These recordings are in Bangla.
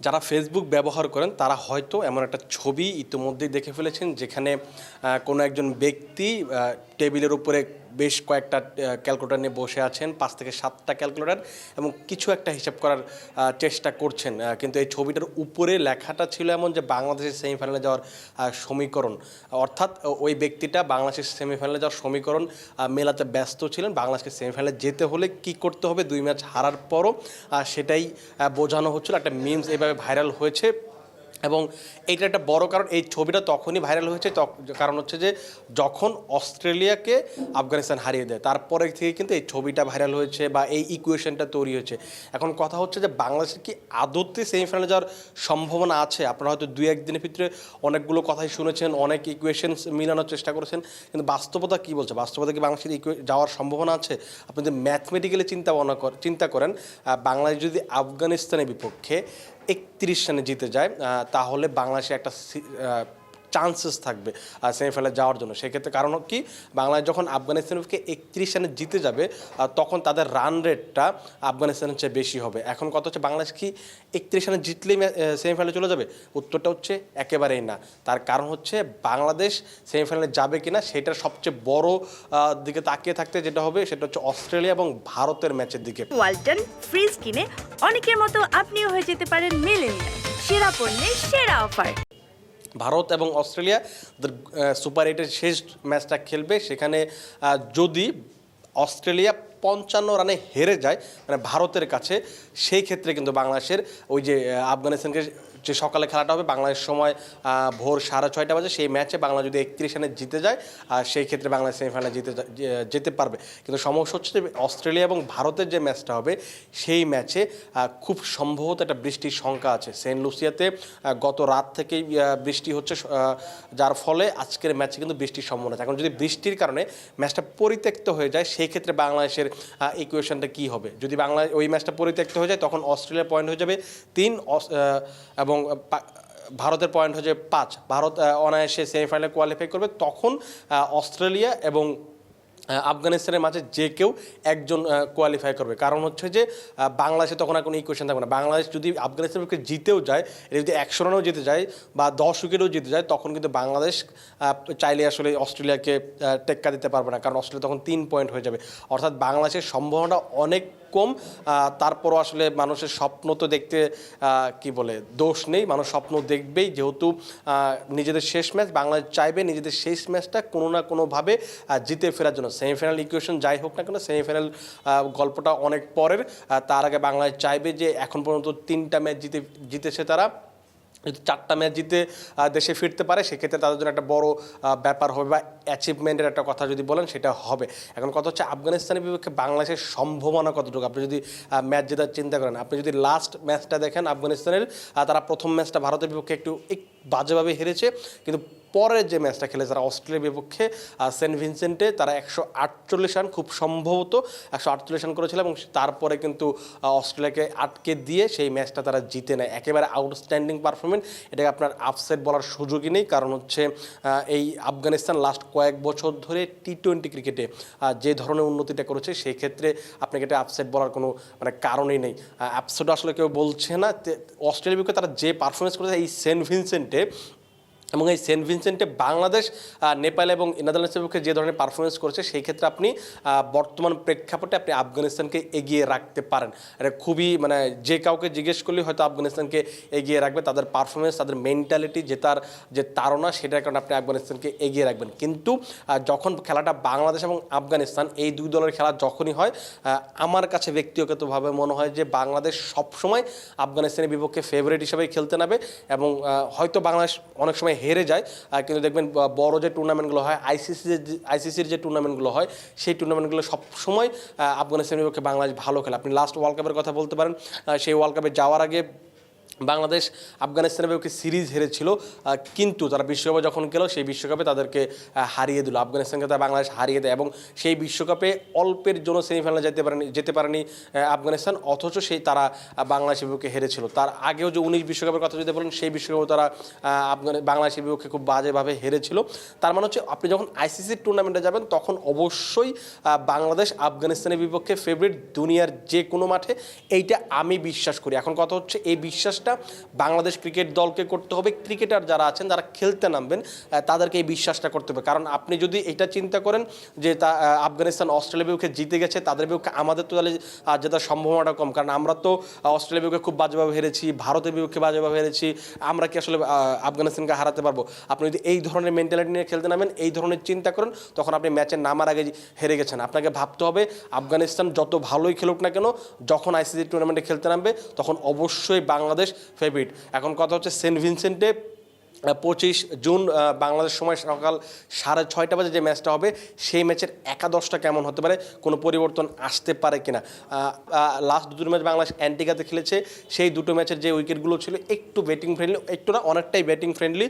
যারা ফেসবুক ব্যবহার করেন, তারা হয়তো এমন একটা ছবি ইতিমধ্যেই দেখে ফেলেছেন, যেখানে কোনো একজন ব্যক্তি টেবিলের উপরে বেশ কয়েকটা ক্যালকুলেটার নিয়ে বসে আছেন, পাঁচ থেকে সাতটা ক্যালকুলেটার, এবং কিছু একটা হিসাব করার চেষ্টা করছেন। কিন্তু এই ছবিটার উপরে লেখাটা ছিল এমন যে বাংলাদেশের সেমিফাইনালে যাওয়ার সমীকরণ। অর্থাৎ ওই ব্যক্তিটা বাংলাদেশের সেমিফাইনালে যাওয়ার সমীকরণ মেলাতে ব্যস্ত ছিলেন। বাংলাদেশকে সেমিফাইনালে যেতে হলে কি করতে হবে? দুই ম্যাচ হারার পরও সেটাই বোঝানো হচ্ছিল। একটা মিমস এভাবে ভাইরাল হয়েছে। এবং এটা একটা বড় কারণ, এই ছবিটা তখনই ভাইরাল হয়েছে কারণ হচ্ছে যে যখন অস্ট্রেলিয়াকে আফগানিস্তান হারিয়ে দেয়, তারপরে থেকে কিন্তু এই ছবিটা ভাইরাল হয়েছে বা এই ইকুয়েশনটা তৈরি হয়েছে। এখন কথা হচ্ছে যে বাংলাদেশের কি আদতে সেমিফাইনালে যাওয়ার সম্ভাবনা আছে? আপনারা হয়তো দুই একদিনের ভিতরে অনেকগুলো কথাই শুনেছেন, অনেক ইকুয়েশনস মিলানোর চেষ্টা করেছেন, কিন্তু বাস্তবতা কি বলছে? বাস্তবতা কি বাংলাদেশের ইকুয়ে- যাওয়ার সম্ভাবনা আছে? আপনি যদি ম্যাথমেটিক্যালি চিন্তা ভাবনা চিন্তা করেন বাংলাদেশ যদি আফগানিস্তানের বিপক্ষে একত্রিশ রানে জিতে যায় তাহলে বাংলাদেশে একটা চান্সেস থাকবে সেমিফাইনালে যাওয়ার জন্য। সেক্ষেত্রে কারণ কি, বাংলাদেশ যখন আফগানিস্তানকে একত্রিশ রানে জিতে যাবে তখন তাদের রান রেটটা আফগানিস্তানের চেয়ে বেশি হবে। এখন কথা হচ্ছে বাংলাদেশ কি একত্রিশ রানে জিতলেই সেমিফাইনালে চলে যাবে? উত্তরটা হচ্ছে একেবারেই না। তার কারণ হচ্ছে বাংলাদেশ সেমিফাইনালে যাবে কিনা সেটার সবচেয়ে বড় দিকে তাকিয়ে থাকতে যেটা হবে সেটা হচ্ছে অস্ট্রেলিয়া এবং ভারতের ম্যাচের দিকে। ওয়ালটন ফ্রিজ কিনে অনেকের মতো আপনিও হয়ে যেতে পারেন মিলেনিয়াল। সেরা পণ্যের সেরা অফার ভারত এবং অস্ট্রেলিয়া সুপার এইটের শেষ ম্যাচটা খেলবে। সেখানে যদি অস্ট্রেলিয়া পঞ্চান্ন রানে হেরে যায় মানে ভারতের কাছে, সেই ক্ষেত্রে কিন্তু বাংলাদেশের ওই যে আফগানিস্তানকে যে সকালে খেলাটা হবে, বাংলাদেশ সময় ভোর সাড়ে ছয়টা বাজে, সেই ম্যাচে বাংলা যদি একত্রিশ রানে জিতে যায়, আর সেই ক্ষেত্রে বাংলাদেশ সেমিফাইনালে জিতে যেতে পারবে। কিন্তু সমস্যা হচ্ছে যে অস্ট্রেলিয়া এবং ভারতের যে ম্যাচটা হবে, সেই ম্যাচে খুব সম্ভবত একটা বৃষ্টির শঙ্কা আছে। সেন্ট লুসিয়াতে গত রাত থেকেই বৃষ্টি হচ্ছে যার ফলে আজকের ম্যাচে কিন্তু বৃষ্টির সম্ভাবনা আছে। এখন যদি বৃষ্টির কারণে ম্যাচটা পরিত্যক্ত হয়ে যায়, সেই ক্ষেত্রে বাংলাদেশের ইকুয়েশনটা কি হবে? যদি বাংলা, ওই ম্যাচটা পরিত্যক্ত হয়ে যায়, তখন অস্ট্রেলিয়ার পয়েন্ট হয়ে যাবে তিন এবং ভারতের পয়েন্ট হচ্ছে পাঁচ। ভারত অনায়াসে সেমিফাইনালে কোয়ালিফাই করবে। তখন অস্ট্রেলিয়া এবং আফগানিস্তানের মাঝে যে কেউ একজন কোয়ালিফাই করবে। কারণ হচ্ছে যে বাংলাদেশে তখন আর কোনো ইকুয়েশন থাকবে না। বাংলাদেশ যদি আফগানিস্তানের পক্ষে জিতেও যায় এটা যদি একশো রানেও জিতে যায় বা দশ উইকেটেও জিতে যায়, তখন কিন্তু বাংলাদেশ চাইলে আসলে অস্ট্রেলিয়াকে টেক্কা দিতে পারবে না। কারণ অস্ট্রেলিয়া তখন তিন পয়েন্ট হয়ে যাবে। অর্থাৎ বাংলাদেশের সম্ভাবনা অনেক কম তারপরও আসলে মানুষের স্বপ্ন তো দেখতে কি বলে, দোষ নেই। মানুষ স্বপ্ন দেখবেই, যেহেতু নিজেদের শেষ ম্যাচ, বাংলাদেশ চাইবে নিজেদের শেষ ম্যাচটা কোনো না কোনোভাবে জিতে ফেরার জন্য। সেমিফাইনাল ইকুয়েশন যাই হোক না কেন, সেমিফাইনাল গল্পটা অনেক পরের। তার আগে বাংলাদেশ চাইবে যে এখন পর্যন্ত তিনটা ম্যাচ জিতে, জিতেছে তারা। যদি চারটা ম্যাচ জিতে দেশে ফিরতে পারে, সেক্ষেত্রে তাদের জন্য একটা বড় ব্যাপার হবে বা অ্যাচিভমেন্টের একটা কথা যদি বলেন, সেটা হবে। এখন কথা হচ্ছে আফগানিস্তানের বিপক্ষে বাংলাদেশের সম্ভাবনা কতটুকু? আপনি যদি ম্যাচ জেতার চিন্তা করেন, আপনি যদি লাস্ট ম্যাচটা দেখেন আফগানিস্তানের তারা প্রথম ম্যাচটা ভারতের বিপক্ষে একটু এক বাজেভাবে হেরেছে। কিন্তু পরের যে ম্যাচটা খেলে তারা অস্ট্রেলিয়ার বিপক্ষে সেন্ট ভিনসেন্টে তারা একশো আটচল্লিশ রান খুব সম্ভবত, একশো আটচল্লিশ রান করেছিল এবং তারপরে কিন্তু অস্ট্রেলিয়াকে আটকে দিয়ে সেই ম্যাচটা তারা জিতে নেয়। একেবারে আউটস্ট্যান্ডিং পারফরমেন্স এটাকে আপনার আপসেট বলার সুযোগই নেই। কারণ হচ্ছে এই আফগানিস্তান লাস্ট কয়েক বছর ধরে টি টোয়েন্টি ক্রিকেটে যে ধরনের উন্নতিটা করেছে সেই ক্ষেত্রে আপনাকে এটা আপসেট বলার কোনো মানে কারণই নেই। আপসেট আসলে কেউ বলছে না অস্ট্রেলিয়ার বিপক্ষে তারা যে পারফরমেন্স করেছে, এই সেন্ট ভিনসেন্টে que এবং এই সেন্ট ভিনসেন্টে বাংলাদেশ নেপাল এবং নেদারল্যান্ডসের পক্ষে যে ধরনের পারফরমেন্স করেছে, সেই ক্ষেত্রে আপনি বর্তমান প্রেক্ষাপটে আপনি আফগানিস্তানকে এগিয়ে রাখতে পারেন। এটা খুবই মানে যে কাউকে জিজ্ঞেস করলে হয়তো আফগানিস্তানকে এগিয়ে রাখবে, তাদের পারফরমেন্স তাদের মেন্টালিটি যে তার, যে তাড়না, সেটার কারণে আপনি আফগানিস্তানকে এগিয়ে রাখবেন। কিন্তু যখন খেলাটা বাংলাদেশ এবং আফগানিস্তান, এই দুই দলের খেলা যখনই হয় আমার কাছে ব্যক্তিগতভাবে মনে হয় যে বাংলাদেশ সবসময় আফগানিস্তানের বিপক্ষে ফেভারিট হিসেবে খেলতে নাবে এবং হয়তো বাংলাদেশ অনেক সময় হেরে যায়। আর কিন্তু দেখবেন বড় যে টুর্নামেন্টগুলো হয় আইসিসি আইসিসির যে টুর্নামেন্টগুলো হয়, সেই টুর্নামেন্টগুলো সবসময় আফগানিস্তানের পক্ষে বাংলাদেশ ভালো খেলে। আপনি লাস্ট ওয়ার্ল্ড কাপের কথা বলতে পারেন সেই ওয়ার্ল্ড কাপে যাওয়ার আগে বাংলাদেশ আফগানিস্তানের বিপক্ষে সিরিজ হেরেছিল কিন্তু তারা বিশ্বকাপে যখন গেল, সেই বিশ্বকাপে তাদেরকে হারিয়ে দিল। আফগানিস্তানকে তারা বাংলাদেশ হারিয়ে দেয় এবং সেই বিশ্বকাপে অল্পের জন্য সেমিফাইনালে যেতে পারেনি যেতে পারেনি আফগানিস্তান, অথচ সেই তারা বাংলাদেশের বিপক্ষে হেরেছিল। তার আগেও যে উনিশ বিশ্বকাপের কথা যদি বলেন, সেই বিশ্বকাপে তারা আফগান, বাংলাদেশের বিপক্ষে খুব বাজেভাবে হেরেছিল। তার মানে হচ্ছে, আপনি যখন আইসিসির টুর্নামেন্টে যাবেন, তখন অবশ্যই বাংলাদেশ আফগানিস্তানের বিপক্ষে ফেভারিট দুনিয়ার যে কোনো মাঠে, এইটা আমি বিশ্বাস করি। এখন কথা হচ্ছে, এই বিশ্বাস বিশ্বাসটা বাংলাদেশ ক্রিকেট দলকে করতে হবে। ক্রিকেটার যারা আছেন যারা খেলতে নামবেন তাদেরকে এই বিশ্বাসটা করতে হবে। কারণ আপনি যদি এটা চিন্তা করেন যে তা আফগানিস্তান অস্ট্রেলিয়া বিপক্ষে জিতে গেছে তাদের বিপক্ষে আমাদের তো তাহলে আহ, জেতার সম্ভাবনাটা কম। কারণ আমরা তো অস্ট্রেলিয়া বিপক্ষে খুব বাজেভাবে হেরেছি ভারতের বিপক্ষে বাজেভাবে হেরেছি আমরা কি আসলে আফগানিস্তানকে হারাতে পারব? আপনি যদি এই ধরনের মেন্টালিটি নিয়ে খেলতে নামেন এই ধরনের চিন্তা করেন তখন আপনি ম্যাচে নামার আগে হেরে গেছেন। আপনাকে ভাবতে হবে আফগানিস্তান যত ভালোই খেলুক না কেন যখন আইসিসি টুর্নামেন্টে খেলতে নামবে তখন অবশ্যই বাংলাদেশ ফেভারিট। এখন কথা হচ্ছে সেন্ট ভিনসেন্টে পঁচিশ জুন বাংলাদেশ সময় সকাল সাড়ে ছয়টা বাজে যে ম্যাচটা হবে, সেই ম্যাচের একাদশটা কেমন হতে পারে, কোনো পরিবর্তন আসতে পারে কিনা? লাস্ট দুটো ম্যাচ বাংলাদেশ অ্যান্টিগাতে খেলেছে, সেই দুটো ম্যাচের যে উইকেটগুলো ছিল একটু ব্যাটিং ফ্রেন্ডলি একটু না, অনেকটাই ব্যাটিং ফ্রেন্ডলি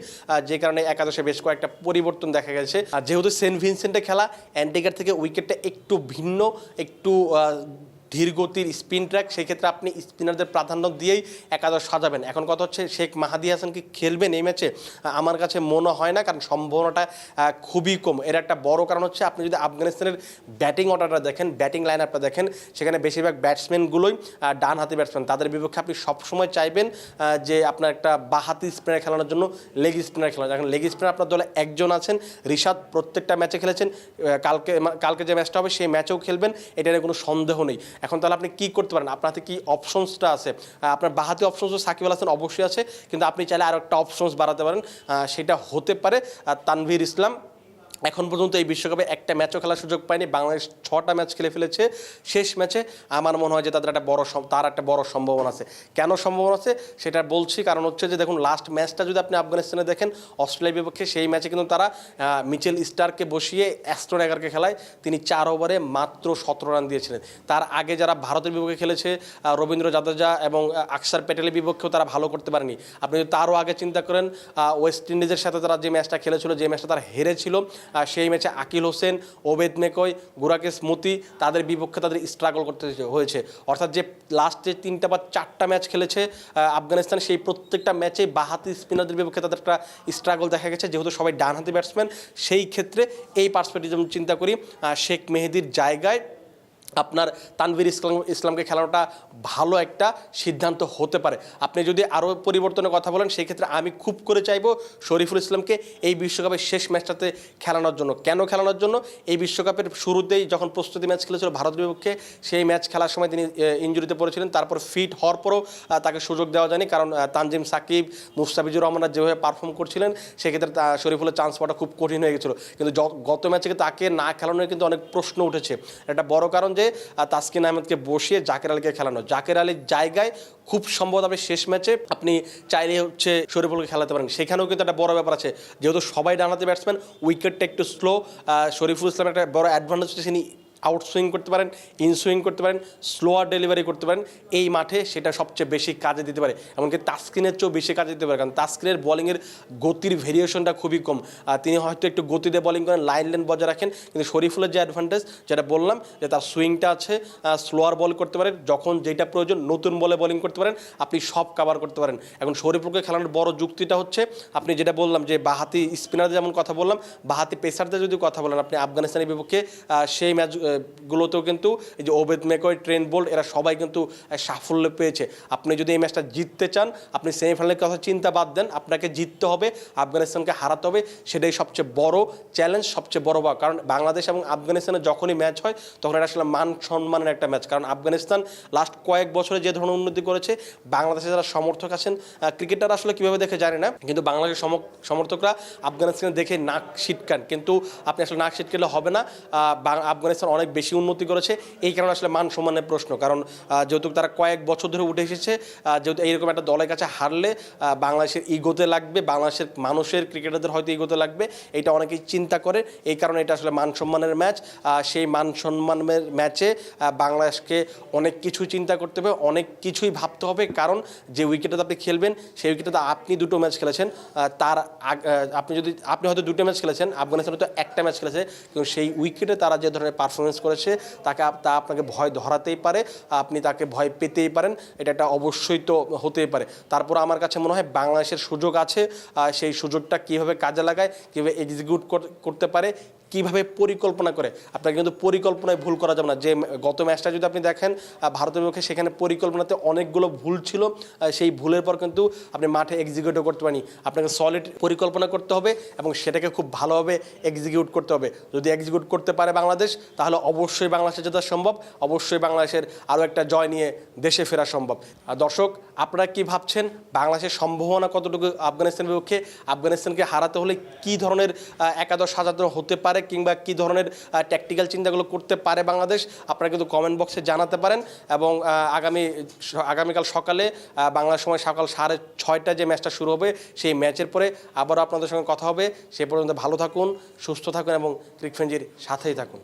যে কারণে একাদশে বেশ কয়েকটা পরিবর্তন দেখা গেছে। আর যেহেতু সেন্ট ভিনসেন্টে খেলা, অ্যান্টিগার থেকে উইকেটটা একটু ভিন্ন, একটু আহ, ধীর গতির স্পিন ট্র্যাক সেক্ষেত্রে আপনি স্পিনারদের প্রাধান্য দিয়েই একাদশ সাজাবেন। এখন কথা হচ্ছে শেখ মাহাদি হাসান কি খেলবেন এই ম্যাচে? আমার কাছে মনে হয় না কারণ সম্ভাবনাটা খুবই কম। এর একটা বড় কারণ হচ্ছে আপনি যদি আফগানিস্তানের ব্যাটিং অর্ডারটা দেখেন ব্যাটিং লাইন আপটা দেখেন সেখানে বেশিরভাগ ব্যাটসম্যানগুলোই ডান হাতি ব্যাটসম্যান তাদের বিপক্ষে আপনি সবসময় চাইবেন যে আপনার একটা বাহাতি স্পিনার খেলানোর জন্য লেগ স্পিনার খেলানো এখন লেগ স্পিনার আপনার দলে একজন আছেন রিশাদ প্রত্যেকটা ম্যাচে খেলেছেন কালকে কালকে যে ম্যাচটা হবে সেই ম্যাচেও খেলবেন এটা নিয়ে কোনো সন্দেহ নেই। এখন তাহলে আপনি কি করতে পারেন? আপনার হাতে কি অপশনসটা আছে? আপনার বাহাতি অপশনস সাকিব আল হাসান অবশ্যই আছে, কিন্তু আপনি চাইলে আরও একটা অপশনস বাড়াতে পারেন। সেটা হতে পারে তানভীর ইসলাম। এখন পর্যন্ত এই বিশ্বকাপে একটা ম্যাচও খেলার সুযোগ পায়নি। বাংলাদেশ ছটা ম্যাচ খেলে ফেলেছে, শেষ ম্যাচে। আমার মনে হয় যে তাদের একটা বড় তার একটা বড় সম্ভাবনা আছে। কেন সম্ভাবনা আছে? সেটা বলছি, কারণ হচ্ছে যে দেখুন লাস্ট ম্যাচটা যদি আপনি আফগানিস্তানে দেখেন, অস্ট্রেলিয়ার বিপক্ষে সেই ম্যাচে কিন্তু তারা মিচেল স্টারকে বসিয়ে অ্যাস্ট্রো এগারকে খেলায় তিনি চার ওভারে মাত্র সতেরো রান দিয়েছিলেন। তার আগে যারা ভারতের বিপক্ষে খেলেছে রবীন্দ্র জাদেজা এবং আকসার প্যাটেলের বিপক্ষেও তারা ভালো করতে পারেনি। আপনি যদি তারও আগে চিন্তা করেন ওয়েস্ট ইন্ডিজের সাথে তারা যে ম্যাচটা খেলেছিল, যে ম্যাচটা তারা হেরেছিল সেই ম্যাচে আকিল হোসেন, ওবেদ নেকয় গুরাকে স্মৃতি তাদের বিপক্ষে তাদের স্ট্রাগল করতে হয়েছে। অর্থাৎ যে লাস্টে তিনটা বা চারটা ম্যাচ খেলেছে আফগানিস্তান, সেই প্রত্যেকটা ম্যাচে বাহাতি স্পিনারদের বিপক্ষে তাদের একটা স্ট্রাগল দেখা গেছে। যেহেতু সবাই ডানহাতি ব্যাটসম্যান সেই ক্ষেত্রে এই পার্সপেক্টিভ চিন্তা করি শেখ মেহেদির জায়গায় আপনার তানভীর ইসলাম, ইসলামকে খেলানোটা ভালো একটা সিদ্ধান্ত হতে পারে। আপনি যদি আরও পরিবর্তনের কথা বলেন, সেই ক্ষেত্রে আমি খুব করে চাইব শরীফুল ইসলামকে এই বিশ্বকাপের শেষ ম্যাচটাতে খেলানোর জন্য। কেন খেলানোর জন্য? এই বিশ্বকাপের শুরুতেই যখন প্রস্তুতি ম্যাচ খেলেছিল ভারতের বিপক্ষে, সেই ম্যাচ খেলার সময় তিনি ইঞ্জুরিতে পড়েছিলেন। তারপর ফিট হওয়ার পরও তাকে সুযোগ দেওয়া যায়নি। কারণ তানজিম সাকিব, মুস্তাফিজুর রহমানরা যেভাবে পারফর্ম করছিলেন, সেক্ষেত্রে তা- শরীফুলের চান্স পাওয়াটা খুব কঠিন হয়ে গেছিল। কিন্তু গত ম্যাচে তাকে না খেলানোর কিন্তু অনেক প্রশ্ন উঠেছে। একটা বড় কারণ যে তাসকিন আহমেদকে বসিয়ে জাকের আলীকে খেলানো। জাকের আলীর জায়গায় খুব সম্ভবত আপনি শেষ ম্যাচে আপনি চাইলে হচ্ছে শরীফুলকে খেলাতে পারেন। সেখানেও কিন্তু একটা বড় ব্যাপার আছে। যেহেতু সবাই ডানাতে ব্যাটসম্যান উইকেটটা একটু স্লো শরীফুল ইসলামের একটা বড় অ্যাডভান্টেজ তিনি আউট সুইং করতে পারেন ইন সুইং করতে পারেন স্লোয়ার ডেলিভারি করতে পারেন, এই মাঠে সেটা সবচেয়ে বেশি কাজে দিতে পারে। এমনকি তাস্কিনের চেয়েও বেশি কাজে দিতে পারে, কারণ তাস্কিনের বলিংয়ের গতির ভেরিয়েশনটা খুবই কম। তিনি হয়তো একটু গতিতে বলিং করেন লাইন লেন বজায় রাখেন, কিন্তু শরীফুলের যে অ্যাডভান্টেজ যেটা বললাম, যে তার সুইংটা আছে স্লোয়ার বল করতে পারেন, যখন যেটা প্রয়োজন নতুন বলে বলিং করতে পারেন, আপনি সব কাভার করতে পারেন। এখন শরীফুলকে খেলানোর বড় যুক্তিটা হচ্ছে, আপনি যেটা বললাম যে বাহাতি স্পিনারদের যেমন কথা বললাম, বাহাতি পেসারদের যদি কথা বলেন, আপনি আফগানিস্তানের বিপক্ষে সেই ম্যাচ গুলোতেও কিন্তু এই যে ওবেদ মেকয় ট্রেন বোল্ট, এরা সবাই কিন্তু সাফল্য পেয়েছে। আপনি যদি এই ম্যাচটা জিততে চান, আপনি সেমিফাইনালের কথা চিন্তা বাদ দেন, আপনাকে জিততে হবে, আফগানিস্তানকে হারাতে হবে, সেটাই সবচেয়ে বড় চ্যালেঞ্জ সবচেয়ে বড় বা, কারণ বাংলাদেশ এবং আফগানিস্তানের যখনই ম্যাচ হয়, তখন এটা আসলে মান সম্মানের একটা ম্যাচ কারণ আফগানিস্তান লাস্ট কয়েক বছরে যে ধরনের উন্নতি করেছে বাংলাদেশে যারা সমর্থক আছেন ক্রিকেটার আসলে কীভাবে দেখে জানি না, কিন্তু বাংলাদেশের সমর্থকরা আফগানিস্তান দেখে নাক ছিটকান। কিন্তু আপনি আসলে নাক ছিটকেলে হবে না আফগানিস্তান অনেক বেশি উন্নতি করেছে। এই কারণে আসলে মান সম্মানের প্রশ্ন। কারণ যেহেতু তারা কয়েক বছর ধরে উঠে এসেছে যেহেতু এইরকম একটা দলের কাছে হারলে বাংলাদেশের ইগোতে লাগবে, বাংলাদেশের মানুষের ক্রিকেটারদের হয়তো ইগোতে লাগবে। এটা অনেকেই চিন্তা করে। এই কারণে এটা আসলে মান সম্মানের ম্যাচ। সেই মান সম্মানের ম্যাচে বাংলাদেশকে অনেক কিছু চিন্তা করতে হবে, অনেক কিছুই ভাবতে হবে। কারণ, যে উইকেটে আপনি খেলবেন, সেই উইকেটে আপনি দুটো ম্যাচ খেলেছেন। তার আপনি যদি, আপনি হয়তো দুটো ম্যাচ খেলেছেন, আফগানিস্তান হয়তো একটা ম্যাচ খেলেছে, কিন্তু সেই উইকেটে তারা যে ধরনের পারফরমেন্স করেছে, তাকে তা আপনাকে ভয় ধরাতেই পারে, আপনি তাকে ভয় পেতেই পারেন, এটা একটা অবশ্যই তো হতেই পারে। তারপর আমার কাছে মনে হয় বাংলাদেশের সুযোগ আছে সেই সুযোগটা কীভাবে কাজে লাগায়, কীভাবে এক্সিকিউট করতে পারে কীভাবে পরিকল্পনা করে? আপনাকে কিন্তু পরিকল্পনায় ভুল করা যাবে না। যে গত ম্যাচটা যদি আপনি দেখেন ভারতের বিপক্ষে সেখানে পরিকল্পনাতে অনেকগুলো ভুল ছিল। সেই ভুলের পর কিন্তু আপনি মাঠে এক্সিকিউটও করতে পারেনি আপনাকে সলিড পরিকল্পনা করতে হবে এবং সেটাকে খুব ভালোভাবে এক্সিকিউট করতে হবে। যদি এক্সিকিউট করতে পারে বাংলাদেশ, তাহলে অবশ্যই বাংলাদেশে জেতা সম্ভব। অবশ্যই বাংলাদেশের আরও একটা জয় নিয়ে দেশে ফেরা সম্ভব। আর দর্শক, আপনারা কি ভাবছেন? বাংলাদেশের সম্ভাবনা কতটুকু আফগানিস্তানের বিপক্ষে? আফগানিস্তানকে হারাতে হলে কি ধরনের একাদশ সাজানো হতে পারে? কিংবা কি ধরনের ট্যাকটিক্যাল চিন্তাগুলো করতে পারে বাংলাদেশ, আপনারা কিন্তু কমেন্ট বক্সে জানাতে পারেন। এবং আগামী আগামীকাল সকালে বাংলা সময় সকাল সাড়ে ছয়টায় যে ম্যাচটা শুরু হবে, সেই ম্যাচের পরে আবারও আপনাদের সঙ্গে কথা হবে। সে পর্যন্ত ভালো থাকুন, সুস্থ থাকুন এবং ক্রিকফেঞ্জির সাথেই থাকুন।